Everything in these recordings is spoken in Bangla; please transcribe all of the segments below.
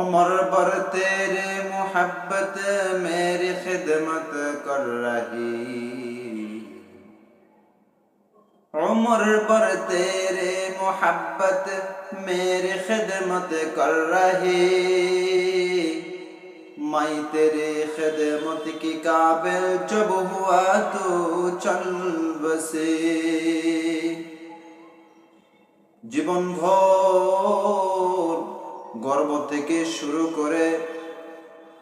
उमर भर तेरे मोहब्बत मेरी खिदमत कर रही उमर भर तेरे मोहब्बत मेरी खिदमत कर रही मैं तेरे खिदमत की काबिल जब हुआ तो चल बसे जीवन भर গর্ভ থেকে শুরু করে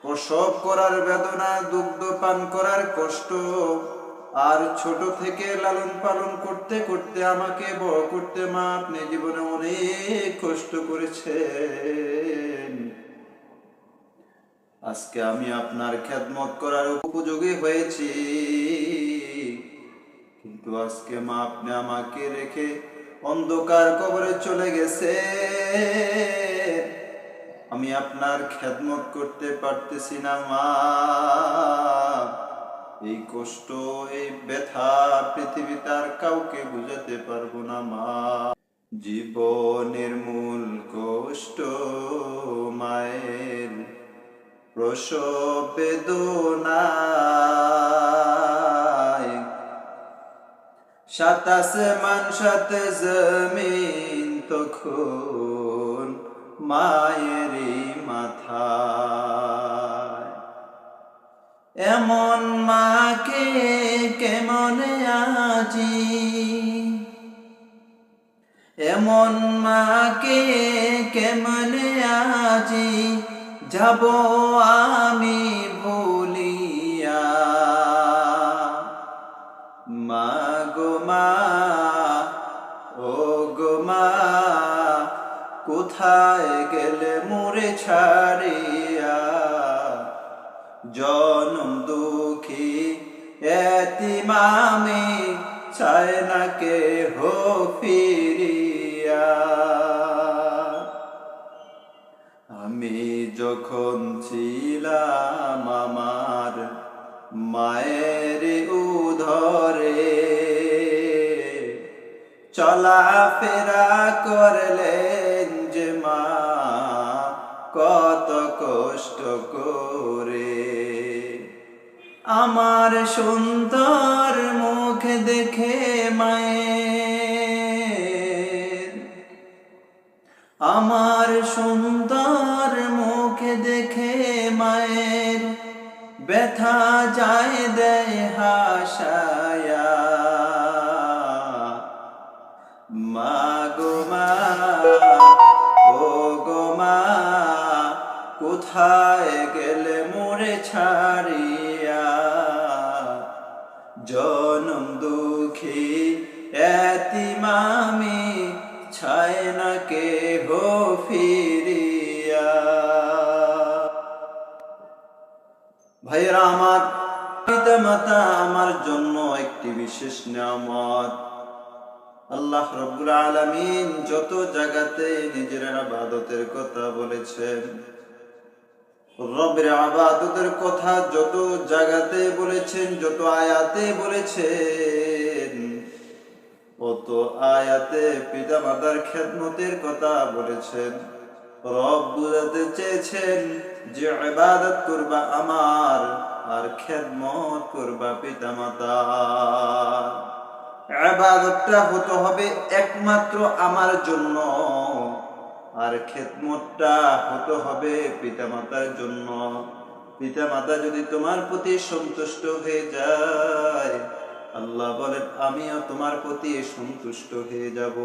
প্রসব করার বেদনা, দুগ্ধ পান করার কষ্ট, আর ছোট থেকে লালন পালন করতে করতে আমাকে বড় করতে মা আপনি জীবনে অনেক কষ্ট করেছেন। আজকে আমি আপনার খেদমত করার উপযোগী হয়েছি। কিন্তু আজকে মা আপনি আমাকে রেখে অন্ধকার কবরে চলে গেছে আমি আপনার খেদমত করতে পারতেছি না, মা। এই কষ্ট, এই ব্যথা পৃথিবীতে আর কাউকে বুঝাতে পারব না, মা। জীবনের মূল কষ্ট মায়ের প্রসব বেদনায় সাতাশ মান সাত জমিন তখন মায়েরই মাথায়। এমন মাকে কেমন আজি? এমন মাকে কেমন আজি? যাব আমি ভুলিয়া। মা গো মা কোথায় গেলে মোরে ছাড়িয়া? জনম দুঃখী, এতিমামি চায় না কে হো ফিরিয়া। আমি যখন ছিলাম আমার মায়ের উধরে, চলাফেরা করলেন যে মা, কত কষ্ট করে। আমার সুন্দর মুখ দেখে মায়ের। আমার সুন্দর মুখ দেখে মায়ের ব্যথা যায় দেয় হাসায়া ছাড়িয়া জনম দুঃখী এতিমামি ছায় না কে হো ফিরিয়া। ভাইয়েরা, আমার পিতা মাতা আমার জন্য একটি বিশেষ নিয়ামত। আল্লাহ রব্বুল আলামিন যত জায়গাতে নিজের আবাদতের কথা বলেছেন রবের আবাদতের কথা যত জায়গাতে বলেছেন, যত আয়াতে বলেছেন, অত আয়াতে পিতা মাতার খেদমতের কথা বলেছেন। রব বুঝাতে চেয়েছেন যে ইবাদত করবা আমার আর খেদমত করবা পিতা মাতা আবাদতটা হতে হবে একমাত্র আমার জন্য। আর খেদমতটা হতে হবে পিতামাতার জন্য। পিতামাতা যদি তোমার প্রতি সন্তুষ্ট হয়ে যায়, আল্লাহ বলেন, আমিও তোমার প্রতি সন্তুষ্ট হয়ে যাব।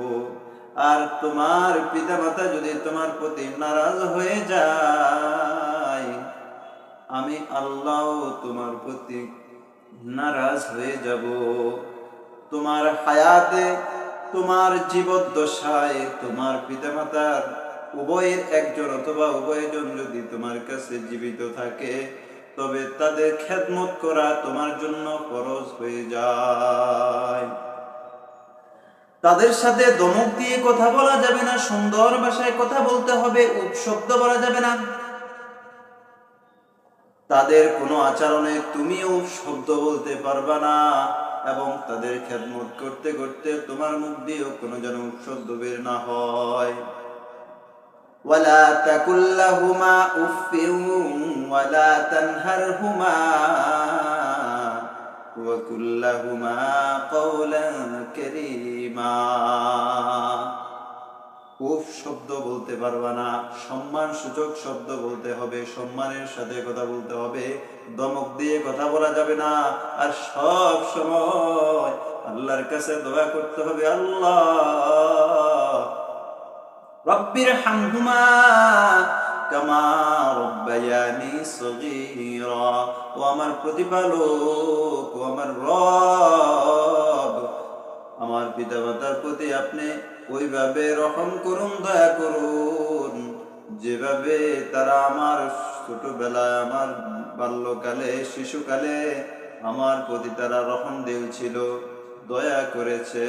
আর তোমার পিতামাতা যদি তোমার প্রতি নারাজ হয়ে যায়, আমি আল্লাহ তোমার প্রতি নারাজ হয়ে যাব। তোমার হায়াতে, তোমার জীবদ্দশায় তোমার পিতামাতার উভয়ের একজন অথবা উভয়জন যদি তোমার কাছে জীবিত থাকে, তবে তাদের খেদমত করা তোমার জন্য ফরজ হয়ে যায়। তাদের সাথে দমক দিয়ে কথা বলা যাবে না, সুন্দর ভাষায় কথা বলতে হবে উপশব্দ বলা যাবে না। তাদের কোনো আচরণে তুমিও শব্দ বলতে পারবা না এবং তাদের খেদমত করতে করতে তোমার মুখ দিয়েও কোনো যেন শব্দ বের না হয়। ولا تقل لهما اف ولا تنهرهما وقل لهما قولا كريما উফ শব্দ বলতে পারবা না সম্মান সূচক শব্দ বলতে হবে সম্মানের সাথে কথা বলতে হবে দমক দিয়ে কথা বলা যাবে না আর সব সময় আল্লাহর কাছে দোয়া করতে হবে আল্লাহ রব্বির হামহুমা কামা রব্বায়ানি সগীরা, ও আমার প্রতিপালক, ও আমার রব। আমার পিতা মাতার প্রতি আপনি ওইভাবে রহম করুন, দয়া করুন। যেভাবে তারা আমার ছোটবেলায়, আমার বাল্যকালে, শিশুকালে আমার প্রতি তারা রহম দিয়েছিল, দয়া করেছে।